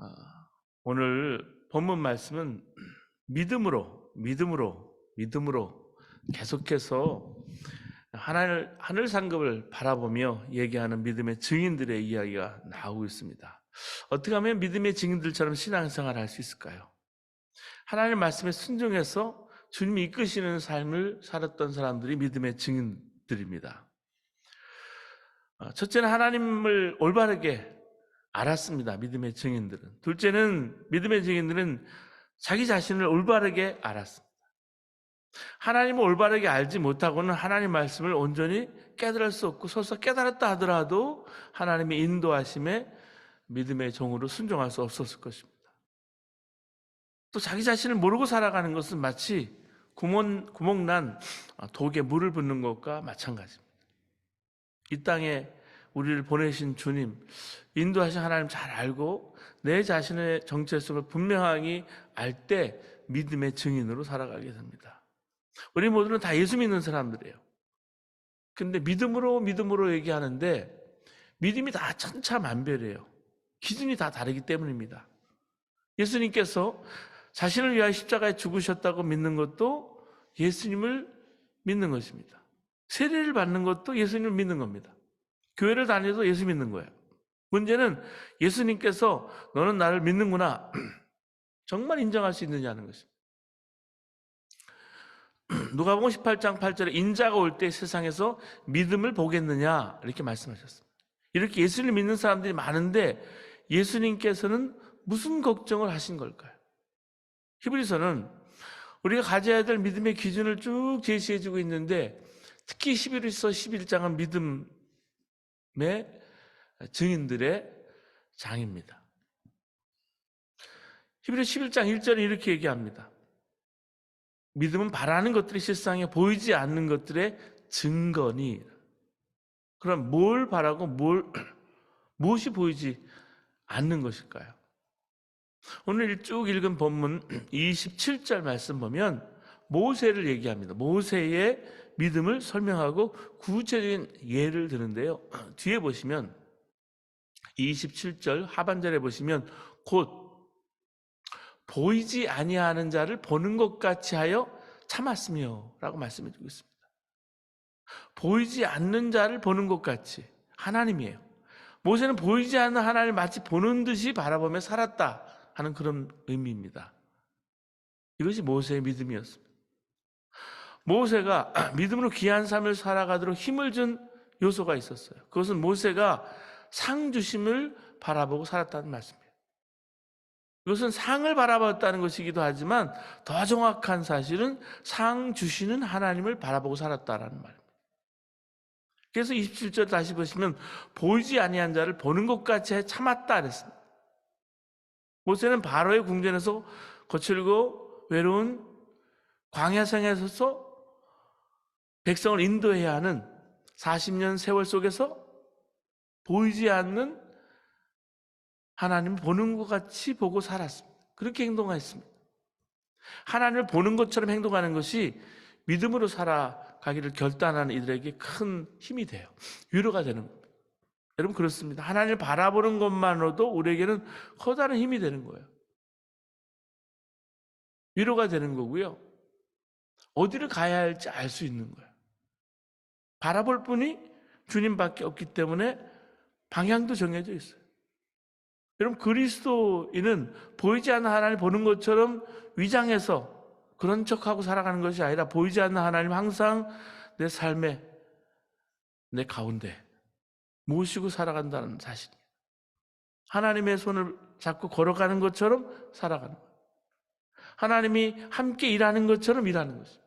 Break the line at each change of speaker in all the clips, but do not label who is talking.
아, 오늘 본문 말씀은 믿음으로, 믿음으로, 믿음으로 계속해서 하늘, 하늘 상급을 바라보며 얘기하는 믿음의 증인들의 이야기가 나오고 있습니다. 어떻게 하면 믿음의 증인들처럼 신앙생활을 할 수 있을까요? 하나님 말씀에 순종해서 주님이 이끄시는 삶을 살았던 사람들이 믿음의 증인들입니다. 어, 첫째는 하나님을 올바르게 알았습니다. 믿음의 증인들은. 둘째는 믿음의 증인들은 자기 자신을 올바르게 알았습니다. 하나님을 올바르게 알지 못하고는 하나님 말씀을 온전히 깨달을 수 없고 설사 깨달았다 하더라도 하나님의 인도하심에 믿음의 종으로 순종할 수 없었을 것입니다. 또 자기 자신을 모르고 살아가는 것은 마치 구멍, 구멍난 독에 물을 붓는 것과 마찬가지입니다. 이 땅에 우리를 보내신 주님, 인도하신 하나님 잘 알고 내 자신의 정체성을 분명하게 알때 믿음의 증인으로 살아가게 됩니다. 우리 모두는 다 예수 믿는 사람들이에요. 근데 믿음으로 믿음으로 얘기하는데 믿음이 다 천차만별이에요. 기준이 다 다르기 때문입니다. 예수님께서 자신을 위하여 십자가에 죽으셨다고 믿는 것도 예수님을 믿는 것입니다. 세례를 받는 것도 예수님을 믿는 겁니다. 교회를 다녀도 예수 믿는 거예요. 문제는 예수님께서 너는 나를 믿는구나. 정말 인정할 수 있느냐는 것입니다. 누가복음 18장 8절에 인자가 올 때 세상에서 믿음을 보겠느냐 이렇게 말씀하셨습니다. 이렇게 예수를 믿는 사람들이 많은데 예수님께서는 무슨 걱정을 하신 걸까요? 히브리서는 우리가 가져야 될 믿음의 기준을 쭉 제시해 주고 있는데 특히 11서 11장은 믿음의 증인들의 장입니다. 히브리 11장 1절에 이렇게 얘기합니다. 믿음은 바라는 것들이 실상에 보이지 않는 것들의 증거니. 그럼 뭘 바라고 뭘, 무엇이 보이지 않는 것일까요? 오늘 쭉 읽은 본문 27절 말씀 보면 모세를 얘기합니다. 모세의 믿음을 설명하고 구체적인 예를 드는데요. 뒤에 보시면 27절 하반절에 보시면 곧 보이지 아니하는 자를 보는 것 같이 하여 참았으며라고 말씀해 주고 있습니다. 보이지 않는 자를 보는 것 같이 하나님이에요. 모세는 보이지 않는 하나님을 마치 보는 듯이 바라보며 살았다 하는 그런 의미입니다. 이것이 모세의 믿음이었습니다. 모세가 믿음으로 귀한 삶을 살아가도록 힘을 준 요소가 있었어요. 그것은 모세가 상 주심을 바라보고 살았다는 말씀이에요. 이것은 상을 바라봤다는 것이기도 하지만 더 정확한 사실은 상 주시는 하나님을 바라보고 살았다라는 말입니다. 그래서 27절 다시 보시면 보이지 아니한 자를 보는 것 같이 참았다 그랬습니다. 모세는 바로의 궁전에서 거칠고 외로운 광야생에서 백성을 인도해야 하는 40년 세월 속에서 보이지 않는 하나님을 보는 것 같이 보고 살았습니다. 그렇게 행동했습니다. 하나님을 보는 것처럼 행동하는 것이 믿음으로 살아가기를 결단하는 이들에게 큰 힘이 돼요. 위로가 되는 겁니다. 여러분 그렇습니다. 하나님을 바라보는 것만으로도 우리에게는 커다란 힘이 되는 거예요. 위로가 되는 거고요. 어디를 가야 할지 알 수 있는 거예요. 바라볼 분이 주님밖에 없기 때문에 방향도 정해져 있어요. 여러분 그리스도인은 보이지 않는 하나님 보는 것처럼 위장해서 그런 척하고 살아가는 것이 아니라 보이지 않는 하나님 항상 내 삶에 내 가운데 모시고 살아간다는 사실이에요. 하나님의 손을 잡고 걸어가는 것처럼 살아가는 거예요. 하나님이 함께 일하는 것처럼 일하는 것입니다.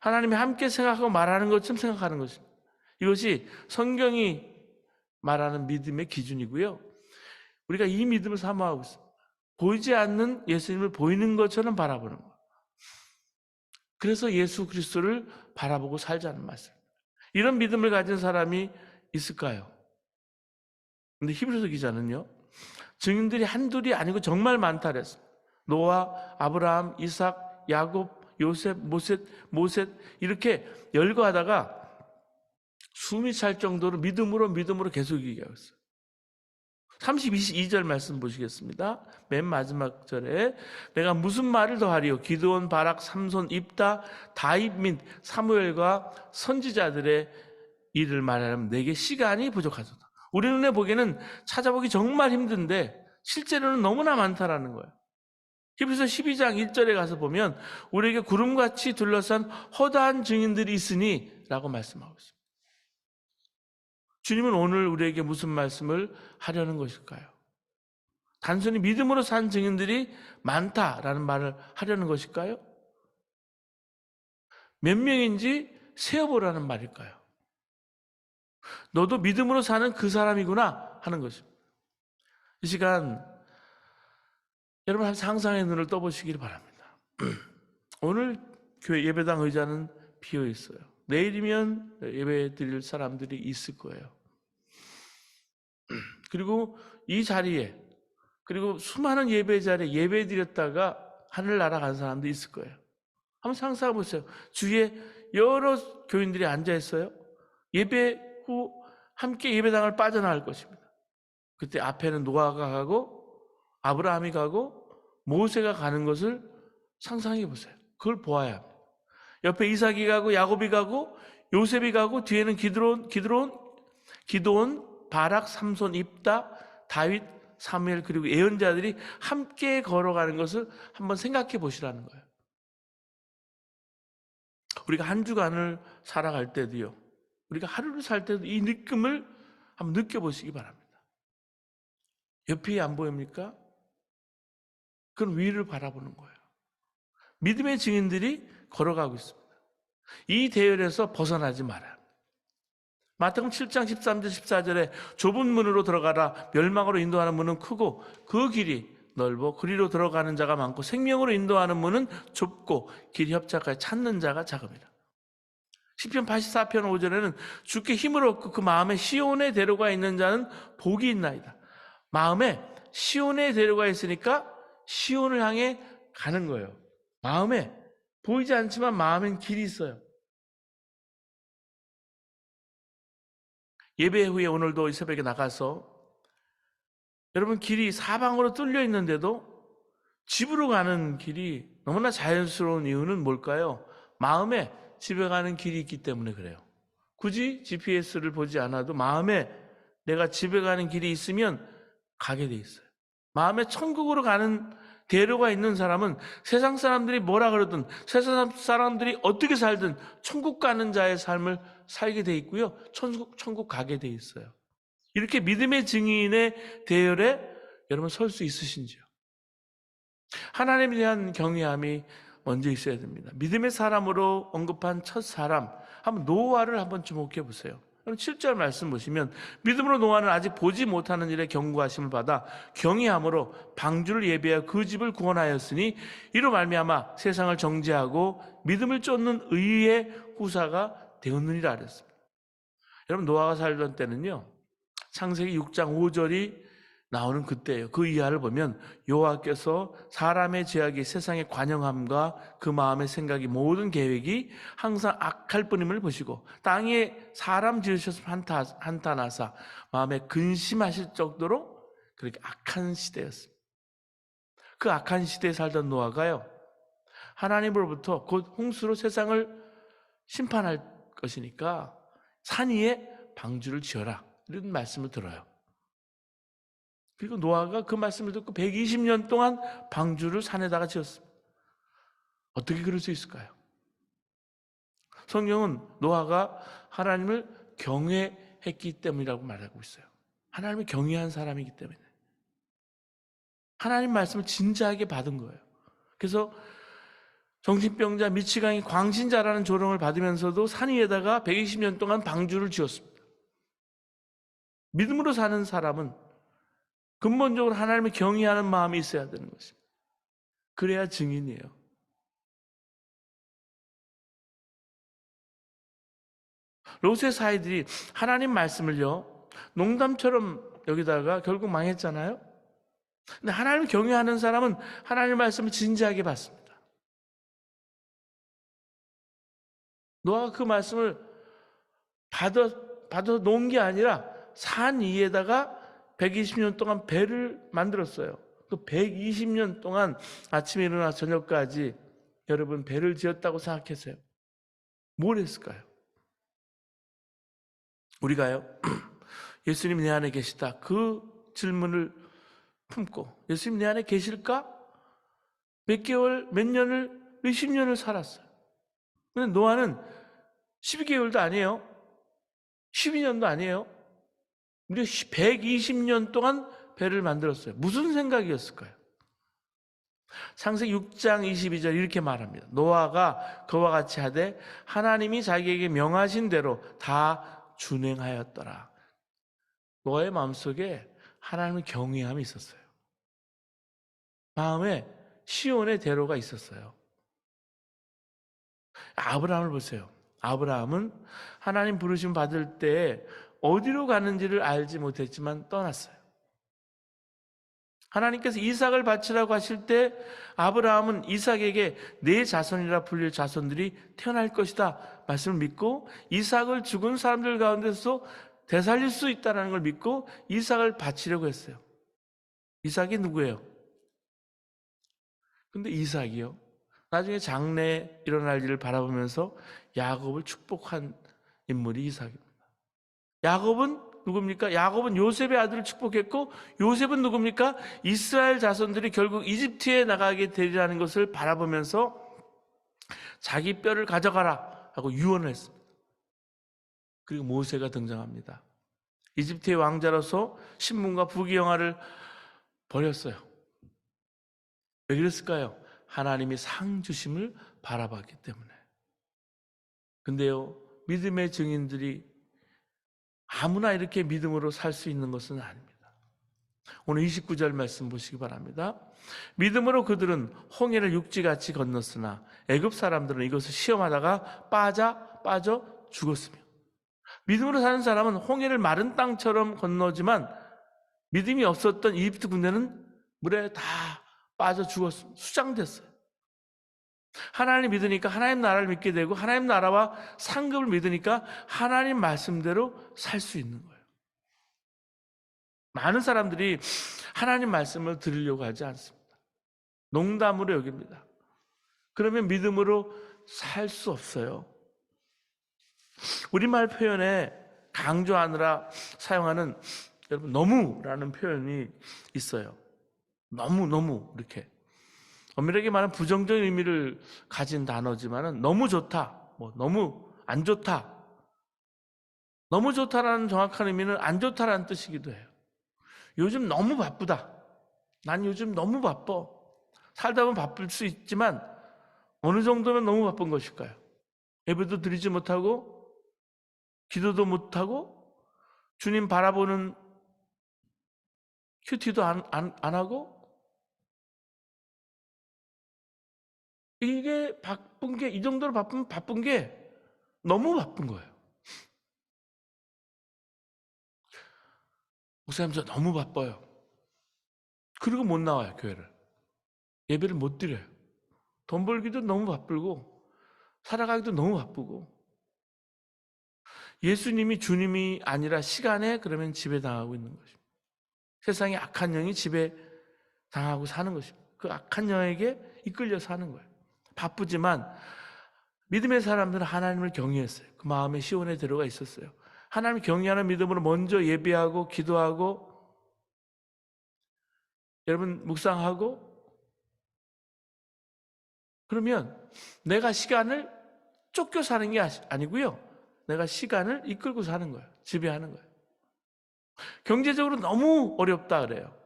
하나님이 함께 생각하고 말하는 것처럼 생각하는 것입니다. 이것이 성경이 말하는 믿음의 기준이고요. 우리가 이 믿음을 사모하고 있습니다. 보이지 않는 예수님을 보이는 것처럼 바라보는 것. 그래서 예수 그리스도를 바라보고 살자는 말씀입니다. 이런 믿음을 가진 사람이 있을까요? 근데 히브리서 기자는요. 증인들이 한둘이 아니고 정말 많다 그랬습니다. 노아, 아브라함, 이삭, 야곱, 요셉, 모셋, 모셋 이렇게 열거하다가 숨이 찰 정도로 믿음으로 믿음으로 계속 얘기하고 있어요. 32절 말씀 보시겠습니다. 맨 마지막 절에 내가 무슨 말을 더하리요 기드온 바락 삼손 입다 다윗 및 사무엘과 선지자들의 일을 말하면 내게 시간이 부족하도다. 우리 눈에 보기에는 찾아보기 정말 힘든데 실제로는 너무나 많다라는 거예요. 히브리서 12장 1절에 가서 보면 우리에게 구름같이 둘러싼 허다한 증인들이 있으니 라고 말씀하고 있습니다. 주님은 오늘 우리에게 무슨 말씀을 하려는 것일까요? 단순히 믿음으로 산 증인들이 많다라는 말을 하려는 것일까요? 몇 명인지 세어보라는 말일까요? 너도 믿음으로 사는 그 사람이구나 하는 것입니다. 이 시간 여러분 한 상상의 눈을 떠보시길 바랍니다. 오늘 교회 예배당 의자는 비어 있어요. 내일이면 예배 드릴 사람들이 있을 거예요. 그리고 이 자리에 그리고 수많은 예배 자리에 예배 드렸다가 하늘 날아간 사람도 있을 거예요. 한번 상상해 보세요. 주위에 여러 교인들이 앉아 있어요. 예배 후 함께 예배당을 빠져나갈 것입니다. 그때 앞에는 노아가 가고 아브라함이 가고 모세가 가는 것을 상상해 보세요. 그걸 보아야 합니다. 옆에 이삭이 가고 야곱이 가고 요셉이 가고 뒤에는 기드론 기드론 기도온 바락 삼손 입다 다윗 사무엘 그리고 예언자들이 함께 걸어가는 것을 한번 생각해 보시라는 거예요. 우리가 한 주간을 살아갈 때도요. 우리가 하루를 살 때도 이 느낌을 한번 느껴보시기 바랍니다. 옆이 안 보입니까? 그건 위를 바라보는 거예요. 믿음의 증인들이 걸어가고 있습니다. 이 대열에서 벗어나지 말아요. 마태복음 7장 13절 14절에 좁은 문으로 들어가라 멸망으로 인도하는 문은 크고 그 길이 넓어 그리로 들어가는 자가 많고 생명으로 인도하는 문은 좁고 길이 협착하여 찾는 자가 작음이라. 시편 84편 5절에는 주께 힘을 얻고 그 마음에 시온에 데려가 있는 자는 복이 있나이다. 마음에 시온에 데려가 있으니까 시온을 향해 가는 거예요. 마음에 보이지 않지만 마음엔 길이 있어요. 예배 후에 오늘도 이 새벽에 나가서 여러분 길이 사방으로 뚫려 있는데도 집으로 가는 길이 너무나 자연스러운 이유는 뭘까요? 마음에 집에 가는 길이 있기 때문에 그래요. 굳이 GPS를 보지 않아도 마음에 내가 집에 가는 길이 있으면 가게 돼 있어요. 마음에 천국으로 가는 대로가 있는 사람은 세상 사람들이 뭐라 그러든 세상 사람들이 어떻게 살든 천국 가는 자의 삶을 살게 돼 있고요. 천국, 천국 가게 돼 있어요. 이렇게 믿음의 증인의 대열에 여러분 설 수 있으신지요? 하나님에 대한 경외함이 먼저 있어야 됩니다. 믿음의 사람으로 언급한 첫 사람, 한번 노아를 한번 주목해 보세요. 7절 말씀 보시면 믿음으로 노아는 아직 보지 못하는 일에 경고하심을 받아 경외함으로 방주를 예비하여 그 집을 구원하였으니 이로 말미암아 세상을 정죄하고 믿음을 쫓는 의의 후사가 되었느니라 그랬습니다. 여러분 노아가 살던 때는요. 창세기 6장 5절이 나오는 그때예요. 그 이하를 보면 여호와께서 사람의 죄악이 세상의 관영함과 그 마음의 생각이 모든 계획이 항상 악할 뿐임을 보시고 땅에 사람 지으셔서 한타, 한탄하사 마음에 근심하실 정도로 그렇게 악한 시대였습니다. 그 악한 시대에 살던 노아가요. 하나님으로부터 곧 홍수로 세상을 심판할 것이니까 산 위에 방주를 지어라. 이런 말씀을 들어요. 그리고 노아가 그 말씀을 듣고 120년 동안 방주를 산에다가 지었습니다. 어떻게 그럴 수 있을까요? 성경은 노아가 하나님을 경외했기 때문이라고 말하고 있어요. 하나님을 경외한 사람이기 때문에. 하나님 말씀을 진지하게 받은 거예요. 그래서 정신병자 미치광이 광신자라는 조롱을 받으면서도 산 위에다가 120년 동안 방주를 지었습니다. 믿음으로 사는 사람은 근본적으로 하나님을 경외하는 마음이 있어야 되는 것입니다. 그래야 증인이에요. 롯의 사이들이 하나님 말씀을요, 농담처럼 여기다가 결국 망했잖아요? 근데 하나님을 경외하는 사람은 하나님 말씀을 진지하게 받습니다. 노아가 그 말씀을 받아, 받아 놓은 게 아니라 산 위에다가 120년 동안 배를 만들었어요. 그 120년 동안 아침에 일어나 저녁까지 여러분 배를 지었다고 생각했어요. 뭘 했을까요? 우리가요, 예수님 내 안에 계시다. 그 질문을 품고, 예수님 내 안에 계실까? 몇 개월, 몇 년을, 몇십 년을 살았어요. 근데 노아는 12개월도 아니에요. 12년도 아니에요. 우리 120년 동안 배를 만들었어요. 무슨 생각이었을까요? 창세기 6장 22절 이렇게 말합니다. 노아가 그와 같이 하되 하나님이 자기에게 명하신 대로 다 준행하였더라. 노아의 마음속에 하나님의 경외함이 있었어요. 마음에 시온의 대로가 있었어요. 아브라함을 보세요. 아브라함은 하나님 부르심 받을 때 어디로 가는지를 알지 못했지만 떠났어요. 하나님께서 이삭을 바치라고 하실 때 아브라함은 이삭에게 내 자손이라 불릴 자손들이 태어날 것이다 말씀을 믿고 이삭을 죽은 사람들 가운데서 되살릴 수 있다는 걸 믿고 이삭을 바치려고 했어요. 이삭이 누구예요? 근데 이삭이요. 나중에 장래 일어날 일을 바라보면서 야곱을 축복한 인물이 이삭입니다. 야곱은 누굽니까? 야곱은 요셉의 아들을 축복했고 요셉은 누굽니까? 이스라엘 자손들이 결국 이집트에 나가게 되리라는 것을 바라보면서 자기 뼈를 가져가라 하고 유언을 했습니다. 그리고 모세가 등장합니다. 이집트의 왕자로서 신분과 부귀영화를 버렸어요. 왜 그랬을까요? 하나님이 상 주심을 바라봤기 때문에. 근데요, 믿음의 증인들이 아무나 이렇게 믿음으로 살 수 있는 것은 아닙니다. 오늘 29절 말씀 보시기 바랍니다. 믿음으로 그들은 홍해를 육지같이 건넜으나 애굽 사람들은 이것을 시험하다가 빠져 빠져 죽었으며 믿음으로 사는 사람은 홍해를 마른 땅처럼 건너지만 믿음이 없었던 이집트 군대는 물에 다 빠져 죽었습니다. 수장됐어요. 하나님 믿으니까 하나님 나라를 믿게 되고 하나님 나라와 상급을 믿으니까 하나님 말씀대로 살 수 있는 거예요. 많은 사람들이 하나님 말씀을 들으려고 하지 않습니다. 농담으로 여깁니다. 그러면 믿음으로 살 수 없어요. 우리말 표현에 강조하느라 사용하는 여러분 너무라는 표현이 있어요. 너무 너무 이렇게 엄밀하게 말하면 부정적인 의미를 가진 단어지만은 너무 좋다, 뭐 너무 안 좋다. 너무 좋다라는 정확한 의미는 안 좋다라는 뜻이기도 해요. 요즘 너무 바쁘다. 난 요즘 너무 바빠. 살다 보면 바쁠 수 있지만 어느 정도면 너무 바쁜 것일까요? 예배도 드리지 못하고 기도도 못하고 주님 바라보는 큐티도 안, 안, 안 하고 이게 바쁜 게 이 정도로 바쁜 바쁜 게 너무 바쁜 거예요. 목사님 저 너무 바빠요. 그리고 못 나와요 교회를 예배를 못 드려요. 돈 벌기도 너무 바쁘고 살아가기도 너무 바쁘고 예수님이 주님이 아니라 시간에 그러면 지배당하고 있는 것입니다. 세상에 악한 영이 지배 당하고 사는 것입니다. 그 악한 영에게 이끌려 사는 거예요. 바쁘지만 믿음의 사람들은 하나님을 경외했어요. 그 마음에 시온에 들어가 있었어요. 하나님을 경외하는 믿음으로 먼저 예배하고 기도하고 여러분 묵상하고 그러면 내가 시간을 쫓겨 사는 게 아니고요. 내가 시간을 이끌고 사는 거예요. 지배하는 거예요. 경제적으로 너무 어렵다 그래요.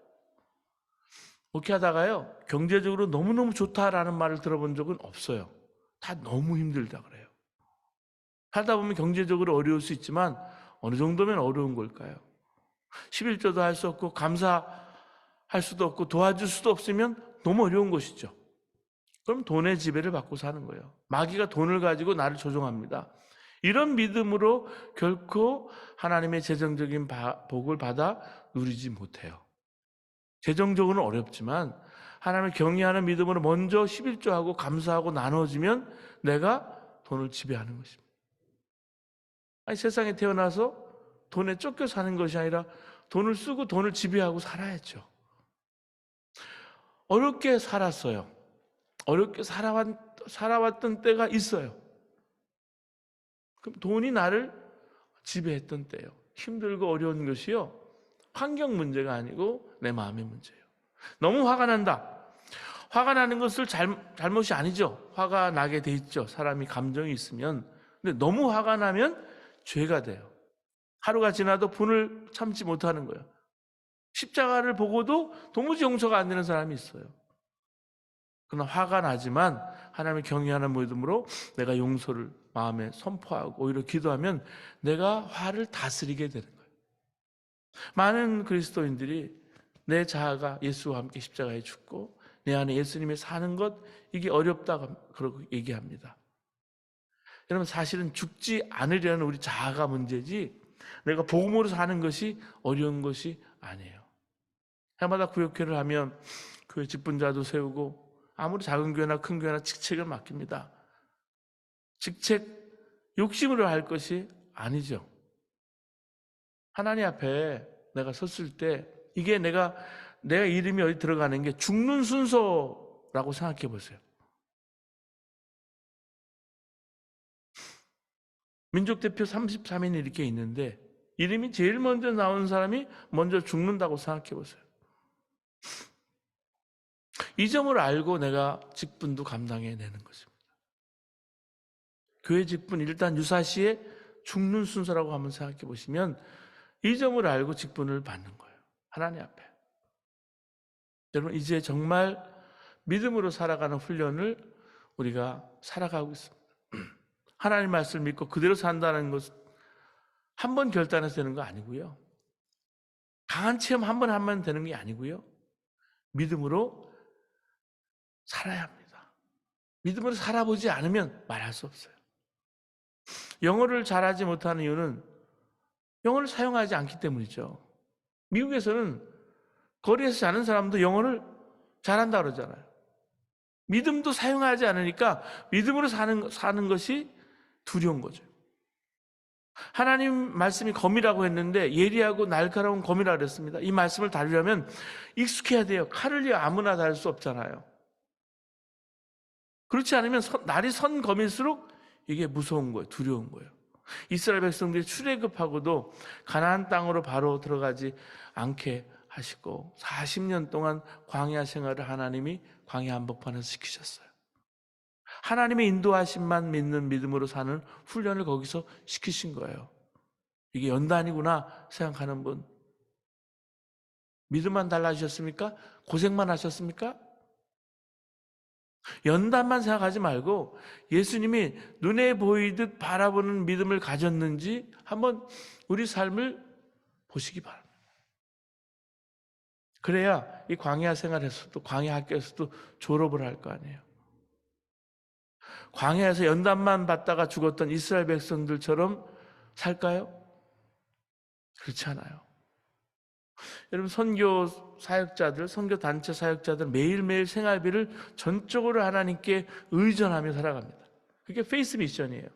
어떻게 하다가요. 경제적으로 너무너무 좋다라는 말을 들어본 적은 없어요. 다 너무 힘들다 그래요. 살다 보면 경제적으로 어려울 수 있지만 어느 정도면 어려운 걸까요? 11조도 할 수 없고 감사할 수도 없고 도와줄 수도 없으면 너무 어려운 것이죠. 그럼 돈의 지배를 받고 사는 거예요. 마귀가 돈을 가지고 나를 조종합니다. 이런 믿음으로 결코 하나님의 재정적인 복을 받아 누리지 못해요. 재정적으로는 어렵지만 하나님을 경외하는 믿음으로 먼저 11조하고 감사하고 나눠주면 내가 돈을 지배하는 것입니다. 아니 세상에 태어나서 돈에 쫓겨 사는 것이 아니라 돈을 쓰고 돈을 지배하고 살아야죠. 어렵게 살았어요. 어렵게 살아왔, 살아왔던 때가 있어요. 그럼 돈이 나를 지배했던 때요. 힘들고 어려운 것이요. 환경 문제가 아니고 내 마음의 문제예요. 너무 화가 난다. 화가 나는 것을 잘, 잘못이 아니죠. 화가 나게 돼 있죠. 사람이 감정이 있으면. 근데 너무 화가 나면 죄가 돼요. 하루가 지나도 분을 참지 못하는 거예요. 십자가를 보고도 도무지 용서가 안 되는 사람이 있어요. 그러나 화가 나지만 하나님을 경외하는 믿음으로 내가 용서를 마음에 선포하고 오히려 기도하면 내가 화를 다스리게 되는 거예요. 많은 그리스도인들이 내 자아가 예수와 함께 십자가에 죽고 내 안에 예수님이 사는 것 이게 어렵다고 그러고 얘기합니다. 여러분 사실은 죽지 않으려는 우리 자아가 문제지 내가 복음으로 사는 것이 어려운 것이 아니에요. 해마다 구역회를 하면 교회 직분자도 세우고 아무리 작은 교회나 큰 교회나 직책을 맡깁니다. 직책 욕심으로 할 것이 아니죠. 하나님 앞에 내가 섰을 때 이게 내가 내가 이름이 어디 들어가는 게 죽는 순서라고 생각해 보세요. 민족 대표 33인이 이렇게 있는데 이름이 제일 먼저 나온 사람이 먼저 죽는다고 생각해 보세요. 이 점을 알고 내가 직분도 감당해 내는 것입니다. 교회 직분 일단 유사시에 죽는 순서라고 한번 생각해 보시면 이 점을 알고 직분을 받는 거예요. 하나님 앞에. 여러분 이제 정말 믿음으로 살아가는 훈련을 우리가 살아가고 있습니다. 하나님 말씀을 믿고 그대로 산다는 것은 한 번 결단해서 되는 거 아니고요. 강한 체험 한 번 하면 되는 게 아니고요. 믿음으로 살아야 합니다. 믿음으로 살아보지 않으면 말할 수 없어요. 영어를 잘하지 못하는 이유는 영어를 사용하지 않기 때문이죠. 미국에서는 거리에서 자는 사람도 영어를 잘한다 그러잖아요. 믿음도 사용하지 않으니까 믿음으로 사는, 사는 것이 두려운 거죠. 하나님 말씀이 검이라고 했는데 예리하고 날카로운 검이라 그랬습니다. 이 말씀을 다루려면 익숙해야 돼요. 칼을 아무나 다룰 수 없잖아요. 그렇지 않으면 선, 날이 선 검일수록 이게 무서운 거예요. 두려운 거예요. 이스라엘 백성들이 출애굽하고도 가나안 땅으로 바로 들어가지 않게 하시고 40년 동안 광야 생활을 하나님이 광야 한복판에서 시키셨어요. 하나님의 인도하심만 믿는 믿음으로 사는 훈련을 거기서 시키신 거예요. 이게 연단이구나 생각하는 분. 믿음만 달라지셨습니까? 고생만 하셨습니까? 연단만 생각하지 말고 예수님이 눈에 보이듯 바라보는 믿음을 가졌는지 한번 우리 삶을 보시기 바랍니다. 그래야 이 광야 생활에서도 광야 학교에서도 졸업을 할 거 아니에요. 광야에서 연단만 받다가 죽었던 이스라엘 백성들처럼 살까요? 그렇지 않아요. 여러분 선교 사역자들, 선교 단체 사역자들 매일매일 생활비를 전적으로 하나님께 의존하며 살아갑니다. 그게 페이스 미션이에요.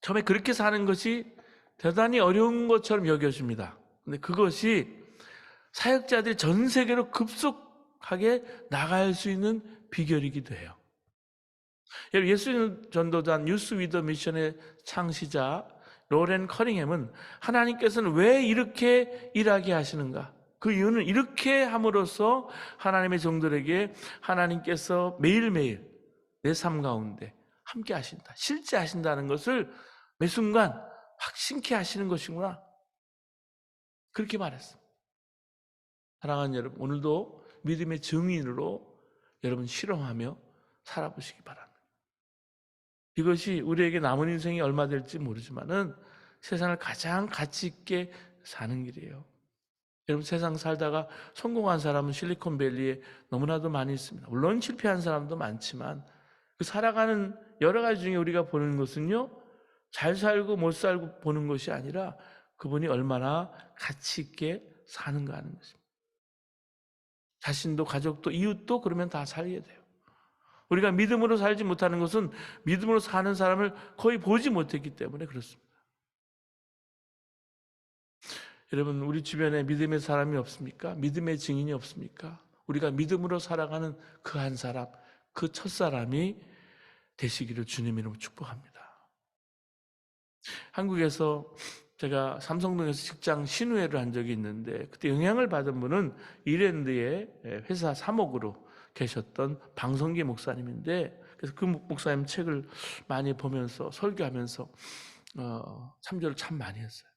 처음에 그렇게 사는 것이 대단히 어려운 것처럼 여겨집니다. 근데 그것이 사역자들이 전 세계로 급속하게 나갈 수 있는 비결이기도 해요. 여러분 예수 전도자 뉴스 위더 미션의 창시자 로렌 커링햄은 하나님께서는 왜 이렇게 일하게 하시는가? 그 이유는 이렇게 함으로써 하나님의 종들에게 하나님께서 매일매일 내 삶 가운데 함께 하신다. 실제 하신다는 것을 매 순간 확신케 하시는 것이구나. 그렇게 말했습니다. 사랑하는 여러분, 오늘도 믿음의 증인으로 여러분 실험하며 살아보시기 바랍니다. 이것이 우리에게 남은 인생이 얼마 될지 모르지만은 세상을 가장 가치 있게 사는 길이에요. 여러분 세상 살다가 성공한 사람은 실리콘밸리에 너무나도 많이 있습니다. 물론 실패한 사람도 많지만 그 살아가는 여러 가지 중에 우리가 보는 것은요. 잘 살고 못 살고 보는 것이 아니라 그분이 얼마나 가치 있게 사는가 하는 것입니다. 자신도 가족도 이웃도 그러면 다 살게 돼요. 우리가 믿음으로 살지 못하는 것은 믿음으로 사는 사람을 거의 보지 못했기 때문에 그렇습니다. 여러분 우리 주변에 믿음의 사람이 없습니까? 믿음의 증인이 없습니까? 우리가 믿음으로 살아가는 그 한 사람, 그 첫 사람이 되시기를 주님 이름으로 축복합니다. 한국에서 제가 삼성동에서 직장 신우회를 한 적이 있는데 그때 영향을 받은 분은 이랜드의 회사 사목으로 계셨던 방성기 목사님인데 그래서 그 목사님 책을 많이 보면서 설교하면서 어, 참조를 참 많이 했어요.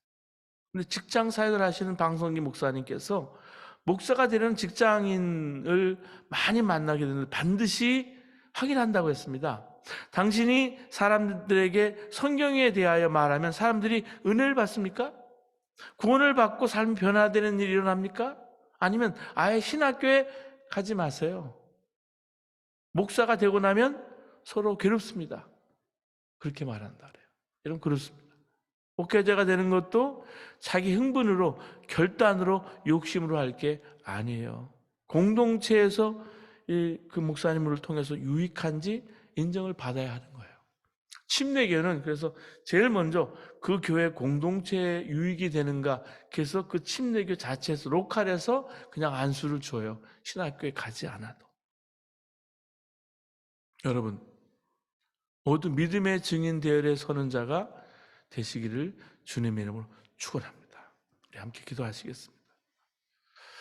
근데 직장 사역을 하시는 방성기 목사님께서 목사가 되는 직장인을 많이 만나게 되는데 반드시 확인한다고 했습니다. 당신이 사람들에게 성경에 대하여 말하면 사람들이 은혜를 받습니까? 구원을 받고 삶이 변화되는 일이 일어납니까? 아니면 아예 신학교에 가지 마세요. 목사가 되고 나면 서로 괴롭습니다. 그렇게 말한다 그래요. 여러분 그렇습니다. 목회자가 되는 것도 자기 흥분으로 결단으로 욕심으로 할 게 아니에요. 공동체에서 이그 목사님을 통해서 유익한지 인정을 받아야 하는 거예요. 침례교는 그래서 제일 먼저 그 교회 공동체에 유익이 되는가 그래서 그 침례교 자체에서 로컬에서 그냥 안수를 줘요. 신학교에 가지 않아도. 여러분 모두 믿음의 증인 대열에 서는 자가 되시기를 주님의 이름으로 축원합니다. 함께 기도하시겠습니다.